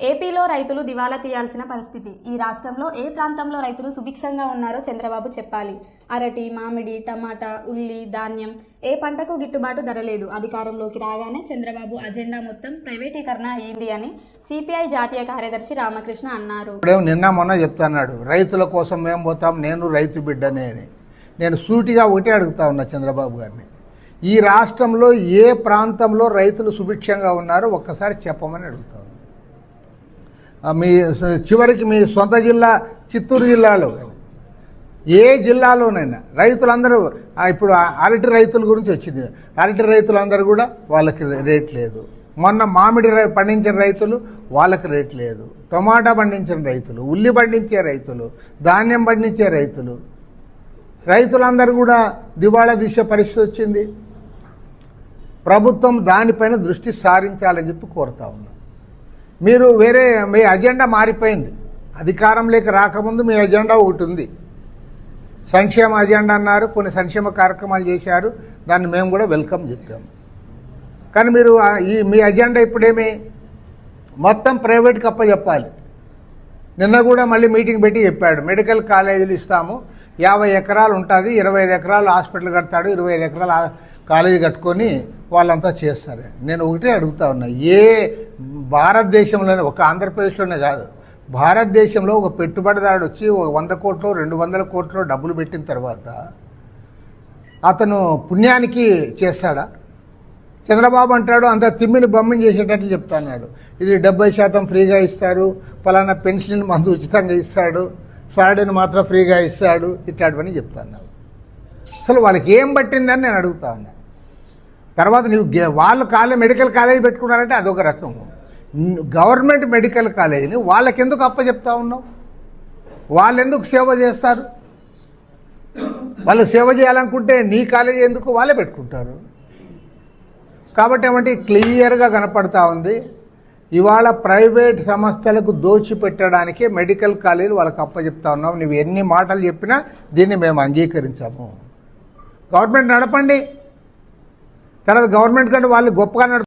ఏపీలో రైతులు దివాలా తీయాల్సిన పరిస్థితి. ఈ రాష్ట్రంలో ఏ ప్రాంతంలో రైతులు సుభిక్షంగా ఉన్నారో చంద్రబాబు చెప్పాలి. అరటి మామిడి టమాటా ఉల్లి ధాన్యం ఏ పంటకు గిట్టుబాటు ధర లేదు. అధికారంలోకి రాగానే చంద్రబాబు అజెండా మొత్తం ప్రైవేటీకరణ అయ్యింది అని సిపిఐ జాతీయ కార్యదర్శి రామకృష్ణ అన్నారు. నిన్న మొన్న చెప్తున్నాడు రైతుల కోసం మేము పోతాం? నేను రైతు బిడ్డనే నేను సూటిగా ఒకటే అడుగుతా ఉన్నా చంద్రబాబు గారిని. ఈ రాష్ట్రంలో ఏ ప్రాంతంలో రైతులు సుభిక్షంగా ఉన్నారో ఒక్కసారి చెప్పమని అడుగుతా మీ చివరికి మీ సొంత జిల్లా చిత్తూరు జిల్లాలో ఏ జిల్లాలోనైనా రైతులందరూ ఇప్పుడు అరటి రైతుల గురించి వచ్చింది. అరటి రైతులందరూ కూడా వాళ్ళకి రేట్ లేదు. మొన్న మామిడి పండించిన రైతులు వాళ్ళకి రేట్ లేదు. టమాటా పండించిన రైతులు ఉల్లి పండించే రైతులు ధాన్యం పండించే రైతులు. రైతులందరూ కూడా దివాళా దిశ పరిస్థితి వచ్చింది. ప్రభుత్వం దానిపైన దృష్టి సారించాలని చెప్పి కోరుతా ఉన్నాం. మీరు వేరే మీ అజెండా మారిపోయింది. అధికారంలోకి రాకముందు మీ అజెండా ఒకటి ఉంది. సంక్షేమ అజెండా అన్నారు కొన్ని సంక్షేమ కార్యక్రమాలు చేశారు దాన్ని మేము కూడా వెల్కమ్ చెప్పాము కానీ మీరు ఈ మీ అజెండా ఇప్పుడేమి? మొత్తం ప్రైవేట్కి అప్పచెప్పాలి. నిన్న కూడా మళ్ళీ మీటింగ్ పెట్టి చెప్పాడు. మెడికల్ కాలేజీలు ఇస్తాము యాభై ఎకరాలు ఉంటుంది ఇరవై ఐదు ఎకరాలు హాస్పిటల్ కడతాడు ఇరవై ఐదు ఎకరాలు కాలేజీ కట్టుకొని వాళ్ళంతా చేస్తారు. నేను ఒకటే అడుగుతా ఉన్నా ఏ భారతదేశంలోనే ఒక ఆంధ్రప్రదేశ్లోనే కాదు. భారతదేశంలో ఒక పెట్టుబడిదారుడు వచ్చి ఒక వంద కోట్లు రెండు వందల కోట్లు డబ్బులు పెట్టిన తర్వాత అతను పుణ్యానికి చేస్తాడా? చంద్రబాబు అంటాడు అంత తిమ్మిని బొమ్మని చేసేటట్లు చెప్తాన్నాడు ఇది డెబ్బై శాతం ఫ్రీగా ఇస్తారు పలానా పెన్షన్ మందు ఉచితంగా ఇస్తాడు సాడీని మాత్రం ఫ్రీగా ఇస్తాడు ఇట్లాంటివన్నీ చెప్తున్నాడు అసలు వాళ్ళకి ఏం పట్టిందని నేను అడుగుతా ఉన్నా. తర్వాత నీవు గే- వాళ్ళు కాలేజ్ మెడికల్ కాలేజ్ పెట్టుకున్నారంటే అదొక రకము. గవర్నమెంట్ మెడికల్ కాలేజీని వాళ్ళకి ఎందుకు అప్పచెప్తా ఉన్నావు? వాళ్ళు ఎందుకు సేవ చేస్తారు? వాళ్ళు సేవ చేయాలనుకుంటే నీ కాలేజీ ఎందుకు వాళ్ళే పెట్టుకుంటారు? కాబట్టి ఏమంటే క్లియర్గా కనపడతా ఉంది. ఇవాళ ప్రైవేట్ సంస్థలకు దోచిపెట్టడానికి మెడికల్ కాలేజీలు వాళ్ళకి అప్పచెప్తా ఉన్నాం నువ్వు ఎన్ని మాటలు చెప్పినా దీన్ని మేము అంగీకరించాము. గవర్నమెంట్ నడపండి. తర్వాత గవర్నమెంట్ కంటే వాళ్ళు గొప్పగా నడప